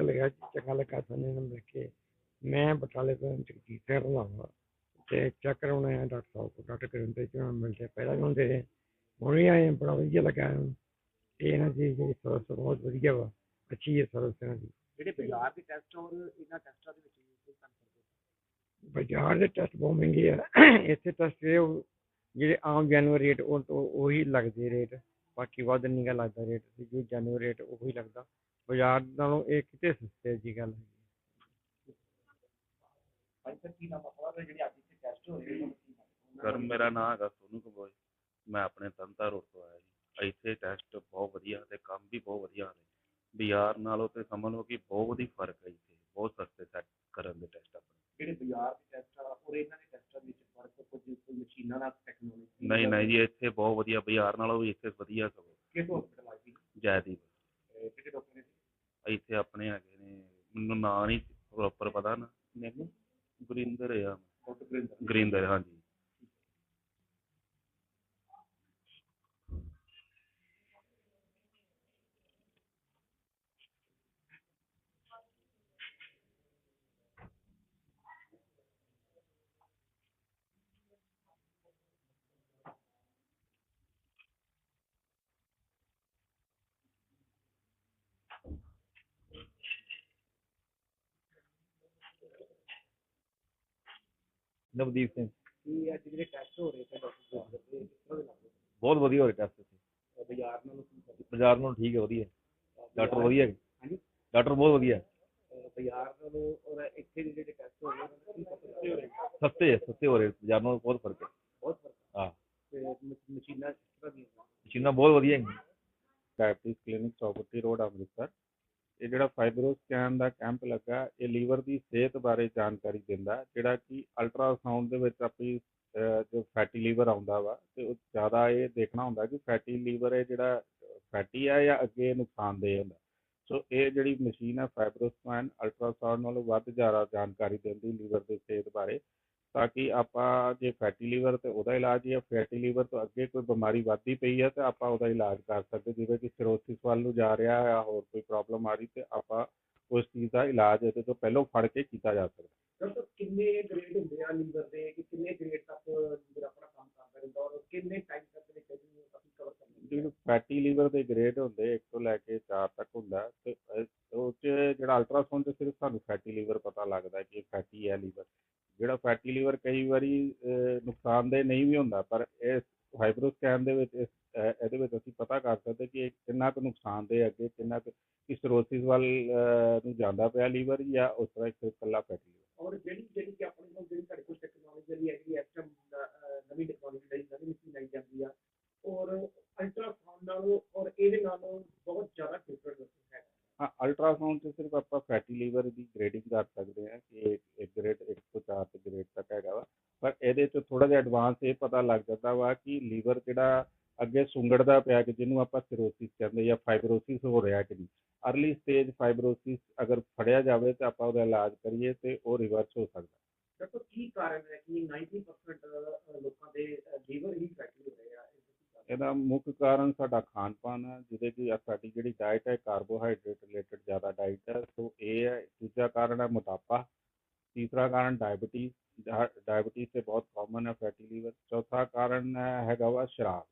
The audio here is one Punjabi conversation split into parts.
ਲੱਗਿਆ ਜੀ, ਚੰਗਾ ਲੱਗਾ ਤੁਹਾਨੂੰ ਨਾਲ ਮਿਲ ਕੇ। ਮੈਂ ਬਟਾਲੇ ਤੋਂ ਜਗਜੀਤ ਸਿੰਘ ਰੰਧਾਵਾ ਤੇ ਚੈੱਕ ਕਰਾਉਣਾ ਹੈ ਡਾਕਟਰ ਸਾਹਿਬ ਕੋਲ ਡਾਕਟਰ ਕਰਨ ਤੇ ਜਿਹਨਾਂ ਮਿਲਦੇ ਪਹਿਲਾਂ ਵੀ ਹੁੰਦੇ ਰਹੇ। ਹੁਣ ਵੀ ਆਏ ਬੜਾ ਵਧੀਆ ਲੱਗਾ ਇਹਨੂੰ। ਤੇ ਇਹਨਾਂ ਦੀ ਜਿਹੜੀ ਸਰਵਿਸ ਬਹੁਤ ਵਧੀਆ ਵਾ। ਅੱਛੀ ਹੈ ਸਰਵਿਸ ਇਹਨਾਂ ਦੀ। ਜਿਹੜੇ ਬਾਜ਼ਾਰ ਦੇ ਟੈਸਟ ਔਰ ਇਹਨਾਂ ਟੈਸਟਾਂ ਦੇ ਵਿੱਚ ਕੋਈ ਫ਼ਰਕ ਹੈ? ਬਾਜ਼ਾਰ ਦੇ ਟੈਸਟ ਬਹੁਤ ਮਹਿੰਗੇ ਆ। ਇੱਥੇ ਟੈਸਟ ਇਹ ਜਿਹੜੇ ਆਮ ਜੈਨੂਅਲ ਰੇਟ ਉਹ ਉਹੀ ਲੱਗਦੇ ਰੇਟ ਬਾਕੀ ਵੱਧ ਨਹੀਂ ਗਾ ਲੱਗਦਾ ਰੇਟ ਜੋ ਜੈਨੂਅਲ ਰੇਟ ਉਹੀ ਲੱਗਦਾ। ਬਾਜ਼ਾਰ ਨਾਲੋਂ ਇਹ ਕਿਤੇ ਸਸਤੇ ਜੀ ਗੱਲ ਹੈ ਭਾਈ ਸਰ ਮੇਰਾ ਨਾਮ ਹੈਗਾ ਸੋਨੂ ਕੰਬੋਜ ਮੈਂ ਆਪਣੇ ਤੰਤਾ ਰੋਡ ਤੋਂ ਆਇਆ ਜੀ। ਇੱਥੇ ਟੈਸਟ ਬਹੁਤ ਵਧੀਆ ਤੇ ਕੰਮ ਵੀ ਬਹੁਤ ਵਧੀਆ ਨੇ। ਬਾਜ਼ਾਰ ਨਾਲੋਂ ਤੇ ਸਮਝ ਲਓ ਕਿ ਬਹੁਤ ਹੀ ਫ਼ਰਕ ਹੈ ਇੱਥੇ। ਬਹੁਤ ਸਸਤੇ ਸੈੱਟ ਕਰਨ ਦੇ ਟੈਸਟ ਆਪਣੇ। ਜਿਹੜੇ ਬਾਜ਼ਾਰ ਦੇ ਟੈਸਟ ਆ ਔਰ ਇਹਨਾਂ ਦੇ ਟੈਸਟਾਂ ਵਿੱਚ ਫ਼ਰਕ ਕੁਝ ਕੋਈ ਮਸ਼ੀਨਾਂ ਨਾਲ ਟੈਕਨੋਲੋਜੀ ਨਹੀਂ ਨਹੀਂ ਜੀ ਇੱਥੇ ਬਹੁਤ ਵਧੀਆ ਬਾਜ਼ਾਰ ਨਾਲੋਂ ਵੀ ਇੱਥੇ ਵਧੀਆ ਸਗੋਂ। ਕਿਸ ਹਸਪੀਟਲ ਆਈ ਜੈਦੀਪ। ਕਿਹੜੇ ਡਾਕਟਰ ਇੱਥੇ ਆਪਣੇ ਹੈਗੇ ਨੇ ਮੈਨੂੰ ਨਾਂ ਨਹੀਂ ਪ੍ਰੋਪਰ ਪਤਾ ਨਾ। ਮੈਨੂੰ ਗੁਰਿੰਦਰ ਆ। ਗੁਰਿੰਦਰ ਹਾਂਜੀ। ਨਵਦੀਪ ਸਿੰਘ ਕੀ ਅੱਜ ਜਿਹੜੇ ਟੈਸਟ ਹੋ ਰਹੇ ਨੇ ਡਾਕਟਰ ਗੁਰਿੰਦਰ ਦੇ ਕਿਸ ਤਰ੍ਹਾਂ ਦੇ ਲੱਗਦੇ ਬਹੁਤ ਵਧੀਆ ਹੋ ਰਿਹਾ ਟੈਸਟ ਇੱਥੇ ਬਾਜ਼ਾਰ ਨਾਲੋਂ ਕੀ ਫ਼ਰਕ ਬਾਜ਼ਾਰ ਨਾਲੋਂ ਠੀਕ ਹੈ ਵਧੀਆ ਡਾਕਟਰ ਬਾਜ਼ਾਰ- ਵਧੀਆ ਹੈ ਹਾਂਜੀ ਡਾਕਟਰ ਬਹੁਤ ਵਧੀਆ ਹੈ। ਅਹ ਬਾਜ਼ਾਰ ਨਾਲੋਂ ਔਰ ਇੱਥੇ ਦੇ ਜਿਹੜੇ ਟੈਸਟ ਹੋ ਰਹੇ ਨੇ ਉਹਨਾਂ ਦਾ ਕੀ ਫ਼ਰਕ ਹੋ ਰਿਹਾ ਸਸਤੇ ਹੈ ਸਸਤੇ ਹੋ ਰਹੇ ਬਾਜ਼ਾਰ ਨਾਲੋਂ ਬਹੁਤ ਫ਼ਰਕ ਹੈ ਬਹੁਤ ਫ਼ਰਕ ਹਾਂ ਤੇ ਮ- ਮਸ਼ੀਨਾਂ ਕਿਸ ਤਰ੍ਹਾਂ ਦੀਆਂ ਨੇ? ਮਸ਼ੀਨਾਂ ਬਹੁਤ ਵਧੀਆ ਹੈ diabetes clinic Chaupati road Amritsar ਇਹ ਜਿਹੜਾ ਫਾਈਬਰੋ ਸਕੈਨ ਦਾ ਕੈਂਪ ਲੱਗਾ, ਇਹ ਲੀਵਰ ਦੀ ਸਿਹਤ ਬਾਰੇ ਜਾਣਕਾਰੀ ਦਿੰਦਾ, ਜਿਹੜਾ ਕਿ ਅਲਟਰਾਸਾਊਂਡ ਦੇ ਵਿੱਚ ਆਪਣੀ ਜੋ ਫੈਟੀ ਲੀਵਰ ਆਉਂਦਾ ਵਾ, ਤੇ ਉਹ ਜ਼ਿਆਦਾ ਇਹ ਦੇਖਣਾ ਹੁੰਦਾ ਕਿ ਫੈਟੀ ਲੀਵਰ ਹੈ ਜਿਹੜਾ ਫੈਟੀ ਆ ਜਾਂ ਅੱਗੇ ਨੁਕਸਾਨਦੇਹ ਹੁੰਦਾ। ਸੋ ਇਹ ਜਿਹੜੀ ਮਸ਼ੀਨ ਹੈ ਫਾਈਬਰੋ ਸਕੈਨ ਅਲਟਰਾਸਾਊਂਡ ਨਾਲੋਂ ਵੱਧ ਜ਼ਿਆਦਾ ਜਾਣਕਾਰੀ ਦਿੰਦੀ ਲੀਵਰ ਦੇ ਸਿਹਤ ਬਾਰੇ। ਤਾਂ ਕਿ ਆਪਾਂ ਜੇ ਫੈਟੀ ਲੀਵਰ ਤੇ ਉਹਦਾ ਇਲਾਜ ਜਾਂ ਫੈਟੀ ਲੀਵਰ ਤੋਂ ਅੱਗੇ ਕੋਈ ਬਿਮਾਰੀ ਵੱਧਦੀ ਪਈ ਹੈ ਤੇ ਆਪਾਂ ਉਹਦਾ ਇਲਾਜ ਕਰ ਸਕਦੇ ਜਿਵੇਂ ਕਿ ਸਿਰੋਸਿਸ ਵੱਲ ਨੂੰ ਜਾ ਰਿਹਾ ਹੈ ਜਾਂ ਹੋਰ ਕੋਈ ਪ੍ਰੋਬਲਮ ਆ ਰਹੀ ਤੇ ਆਪਾਂ ਉਸ ਚੀਜ਼ ਦਾ ਇਲਾਜ ਇਹਦੇ ਤੋਂ ਪਹਿਲਾਂ ਫੜ ਕੇ ਕੀਤਾ ਜਾ ਸਕਦਾ। ਡਾਕਟਰ ਕਿੰਨੇ ਗ੍ਰੇਡ ਹੁੰਦੇ ਆ ਲੀਵਰ ਦੇ? ਕਿ ਕਿੰਨੇ ਗ੍ਰੇਡ ਤੱਕ ਲੀਵਰ ਆਪਣਾ ਕੰਮ ਕਰਦਾ ਰਹਿੰਦਾ ਔਰ ਕਿੰਨੇ ਟਾਈਮ ਤੱਕ ਦੇ ਇਹਨੂੰ ਅਸੀਂ ਕਵਰ ਕਰਨਾ ਜਿਹੜੇ ਫੈਟੀ ਲੀਵਰ ਦੇ ਗ੍ਰੇਡ ਹੁੰਦੇ 1 ਤੋਂ ਲੈ ਕੇ 4 ਤੱਕ ਹੁੰਦਾ ਤੇ ਉਹ 'ਚ ਜਿਹੜਾ ਅਲਟਰਾਸਾਊਂਡ 'ਚ ਸਿਰਫ ਸਾਨੂੰ ਫੈਟੀ ਲੀਵਰ ਪਤਾ ਲੱਗਦਾ ਕਿ ਫੈਟੀ ਹੈ ਲੀਵਰ ਜਿਹੜਾ ਫੈਟੀ ਲੀਵਰ ਕਈ ਵਾਰੀ ਅਹ, ਨੁਕਸਾਨਦੇਹ ਨਹੀਂ ਵੀ ਹੁੰਦਾ ਪਰ ਇਹ ਫਾਈਬਰੋ ਸਕੈਨ ਦੇ ਵਿੱਚ ਇਸ- ਇਹਦੇ ਵਿੱਚ ਅਸੀਂ ਪਤਾ ਕਰ ਸਕਦੇ ਕਿ ਕਿੰਨਾ ਕੁ ਨੁਕਸਾਨਦੇਹ ਅੱਗੇ ਕਿੰਨਾ ਕੁ ਕਿ ਸਿਰੋਸਿਸ ਵੱਲ ਨੂੰ ਜਾਂਦਾ ਪਿਆ ਲੀਵਰ ਜਾਂ ਉਸ ਤਰ੍ਹਾਂ ਇੱਕ ਇਕੱਲਾ ਫੈਟੀ ਲੀਵਰ ਔਰ ਜਿਹੜੀ ਜਿਹੜੀ ਕਿ ਆਪਣੇ ਕੋਲ ਜਿਹੜੀ ਸਾਡੇ ਕੋਲ ਟੈਕਨੋਲੋਜੀ ਜਿਹੜੀ ਹੈਗੀ ਇਸ ਟਾਈਮ ਨਵੀਂ ਟੈਕਨੋਲੋਜੀ ਜਿਹੜੀ ਨਵੀਂ ਮਸ਼ੀਨ ਆਈ ਜਾਂਦੀ ਆ ਔਰ ਅਲਟਰਾਸਾਊਂਡ ਨਾਲੋਂ ਔਰ ਇਹਦੇ ਨਾਲੋਂ ਬਹੁਤ ਜ਼ਿਆਦਾ ਡਿਫਰੈਂਟ ਹੈ। ਹਾਂ ਅਲਟਰਾਸਾਊਂਡ 'ਚ ਸਿਰਫ ਆਪਾਂ ਫੈਟੀ ਲੀਵਰ ਦੀ ਗ੍ਰੇਡਿੰਗ ਕਰ ਸਕਦੇ ਹਾਂ ਕਿ ਇੱਕ ਗ੍ਰੇਡ 1 ਤੋਂ 4 ਤੇ ਗ੍ਰੇਡ ਤੱਕ ਹੈਗਾ ਵਾ। ਪਰ ਇਹਦੇ 'ਚ ਥੋੜਾ ਜਿਹਾ ਐਡਵਾਂਸ ਇਹ ਪਤਾ ਲੱਗ ਜਾਂਦਾ ਵਾ ਕਿ ਲੀਵਰ ਜਿਹੜਾ ਅੱਗੇ ਸੁੰਗੜਦਾ ਪਿਆ ਕਿ ਜਿਹਨੂੰ ਆਪਾਂ ਸਿਰੋਸਿਸ ਕਹਿੰਦੇ ਜਾਂ ਫਾਈਬਰੋਸਿਸ ਹੋ ਰਿਹਾ ਕਿ ਨਹੀਂ। ਅਰਲੀ ਸਟੇਜ ਫਾਈਬਰੋਸਿਸ ਅਗਰ ਫੜਿਆ ਜਾਵੇ ਤਾਂ ਆਪਾਂ ਉਹਦਾ ਇਲਾਜ ਕਰੀਏ ਤੇ ਉਹ ਰਿਵਰਸ ਹੋ ਸਕਦਾ। ਡਾਕਟਰ ਕੀ ਕਾਰਨ ਹੈ ਕਿ 90% ਲੋਕਾਂ ਦੇ ਲੀਵਰ ਹੀ ਫੈਟੀ ਹੋ ਰਹੇ ਆ? ਇਹਦਾ ਮੁੱਖ ਕਾਰਨ ਸਾਡਾ ਖਾਣ ਪਾਨ ਹੈ ਜਿਹਦੇ ਕਿ ਸਾਡੀ ਜਿਹੜੀ ਡਾਈਟ ਹੈ ਕਾਰਬੋਹਾਈਡਰੇਟ ਰਿਲੇਟਡ ਜ਼ਿਆਦਾ ਡਾਈਟ ਹੈ ਸੋ ਇਹ ਹੈ ਦੂਜਾ ਕਾਰਨ ਹੈ ਮੋਟਾਪਾ। ਤੀਸਰਾ ਕਾਰਨ ਡਾਇਬੀਟੀਜ਼ ਡਾਇਬੀਟੀਜ਼ ਤੇ ਬਹੁਤ ਕਾਮਨ ਹੈ ਫੈਟੀ ਲੀਵਰ ਚੌਥਾ ਕਾਰਨ ਹੈ- ਹੈਗਾ ਵਾ ਸ਼ਰਾਬ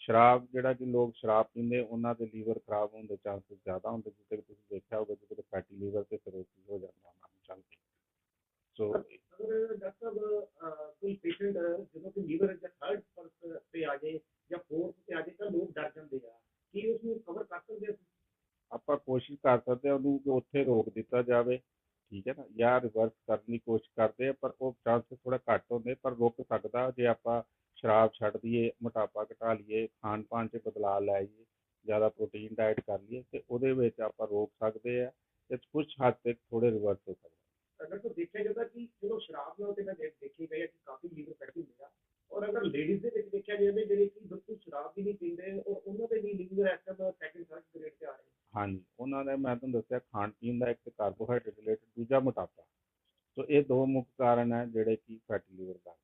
ਸ਼ਰਾਬ ਜਿਹੜਾ ਕਿ ਲੋਕ ਸ਼ਰਾਬ ਪੀਂਦੇ ਉਹਨਾਂ ਦੇ ਲੀਵਰ ਖਰਾਬ ਹੋਣ ਦੇ ਚਾਂਸਸ ਜ਼ਿਆਦਾ ਹੁੰਦੇ ਜਿੱਥੇ ਕਿ ਤੁਸੀਂ ਦੇਖਿਆ ਹੋਊਗਾ ਜਿਹਦੇ ਫੈਟੀ ਲੀਵਰ ਤੇ ਸਿਰੋਸਿਸ ਹੋ ਜਾਂਦਾ ਉਹਨਾਂ ਨੂੰ ਚੱਲ ਕੇ ਸੋ ਅਗਰ ਡਾਕਟਰ ਸਾਹਿਬ ਅਹ, ਕੋਈ ਪੇਸ਼ੈਂਟ ਜਦੋਂ ਕਿ ਲੀਵਰ ਜਾਂ ਥਰਡ ਪਰਸ ਤੇ ਆ ਜਾਏ ਜਾਂ ਫੋਰਥ ਤੇ ਆ ਜਾਏ ਤਾਂ ਲੋਕ ਡਰ ਜਾਂਦੇ ਆ ਕੀ ਉਸ ਨੂੰ ਕਵਰ ਕਰ ਸਕਦੇ ਅਸੀਂ ਆਪਾਂ ਕੋਸ਼ਿਸ਼ ਕਰ ਸਕਦੇ ਹਾਂ ਉਹਨੂੰ ਕਿ ਉੱਥੇ ਰੋਕ ਦਿੱਤਾ ਜਾਵੇ ਠੀਕ ਹੈ ਨਾ ਜਾਂ ਰਿਵਰਸ ਕਰਨ ਦੀ ਕੋਸ਼ਿਸ਼ ਕਰਦੇ ਆ ਪਰ ਉਹ ਚਾਂਸਸ ਥੋੜਾ ਘੱਟ ਹੁੰਦੇ ਪਰ ਰੁਕ ਸਕਦਾ ਜੇ ਆਪਾਂ ਸ਼ਰਾਬ ਛੱਡ ਦਈਏ ਮੋਟਾਪਾ ਘਟਾ ਲਈਏ ਖਾਣ ਪਾਣ 'ਚ ਬਦਲਾਅ ਲੈ ਆਈਏ ਜ਼ਿਆਦਾ ਪ੍ਰੋਟੀਨ ਡਾਈਟ ਕਰ ਲਈਏ ਤੇ ਉਹਦੇ ਵਿੱਚ ਆਪਾਂ ਰੋਕ ਸਕਦੇ ਆ ਤੇ ਕੁਝ ਹੱਦ ਤੱਕ ਥੋੜੇ ਰਿਵਰਸ ਹੋ ਸਕਦਾ ਅਗਰ ਤੋਂ ਦੇਖਿਆ ਜਾਂਦਾ ਕਿ ਚਲੋ ਸ਼ਰਾਬ ਨਾਲ ਤੇ ਮੈਂ ਦੇਖ- ਦੇਖੀ ਗਈ ਹੈ ਕਿ ਕਾਫੀ ਲੀਵਰ ਫੈਟੀ ਹੁੰਦੇ ਆ ਔਰ ਅਗਰ ਲੇਡੀਜ਼ ਦੇ ਵਿੱਚ ਦੇਖਿਆ ਜਾਵੇ ਜਿਹੜੇ ਕਿ ਬਿਲਕੁਲ ਸ਼ਰਾਬ ਵੀ ਨਹੀਂ ਪੀਂਦੇ ਔਰ ਉਹਨਾਂ ਦੇ ਵੀ ਲੀਵਰ ਇਸ ਟਾਈਮ ਸੈਕਿੰਡ ਥਰਡ ਗ੍ਰੇਡ ਤੇ ਆ ਰਹੇ ਹਾਂਜੀ ਉਹਨਾਂ ਦਾ ਮੈਂ ਤੁਹਾਨੂੰ ਦੱਸਿਆ ਖਾਣ ਪੀਣ ਦਾ ਇੱਕ ਕਾਰਬੋਹਾਈਡਰੇਟ ਰਿਲੇਟਡ ਦੂਜਾ ਮੋਟਾਪਾ। ਸੋ ਇਹ ਦੋ ਮੁੱਖ ਕਾਰਨ ਹੈ ਜਿਹੜੇ ਕਿ ਫੈਟੀ ਲੀਵਰ ਦਾ।